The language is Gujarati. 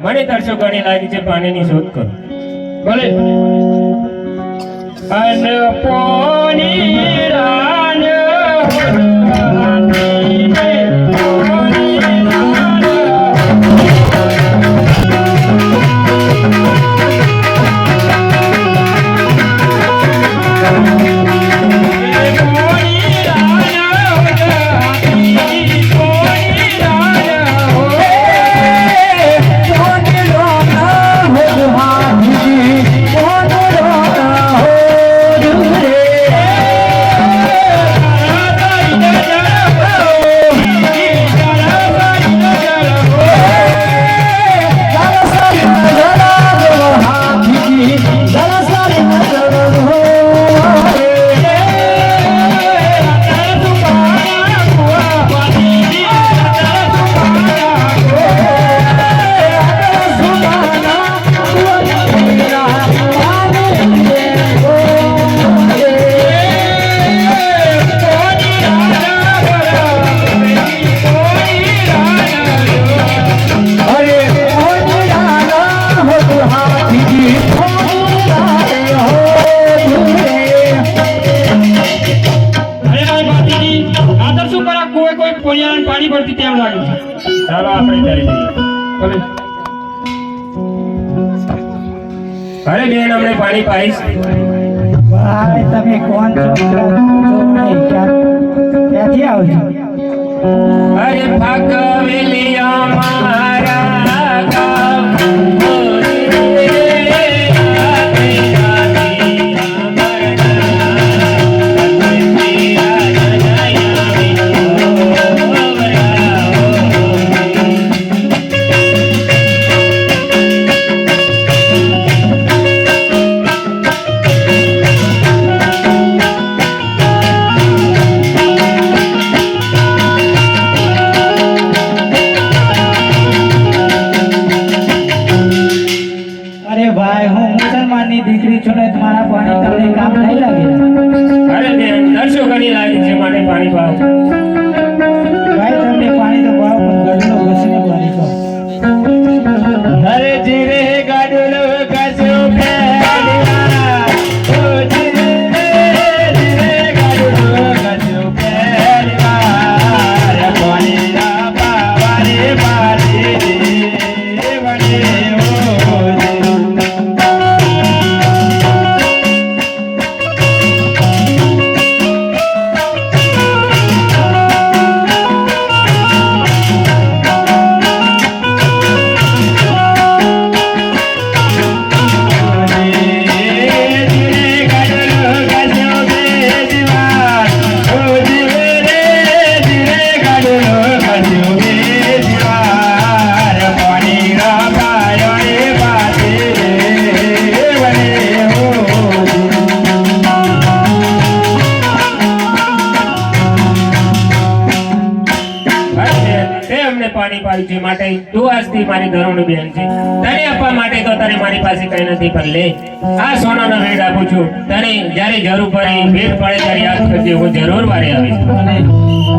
મને તરસો ઘણી લાગી છે પાણીની શોધ કરો. ભલે. અને પોની રાન પોણિયાને પાણી પડતી તેમ લાગે છે. ચાલો આપણે જઈ જઈએ. ભલે. અરે બેન અમને પાણી પાઈશ. ભાઈ તમે કોણ છો? ક્યાંથી આવજો અરે ભગવેલી કામ નહીં લાગે. બેન પાણી પાડ્યું છે માટે તું આજથી મારી ધરોણી બેન છે. તને આપવા માટે તો તારે મારી પાસે કઈ નથી, પણ લે. આ સોનાનો રેડ આપું છું. તને જ્યારે જરૂર પડે ભેટ પડે ત્યારે યાદ કરજે, હું જરૂર વારે આવીશ.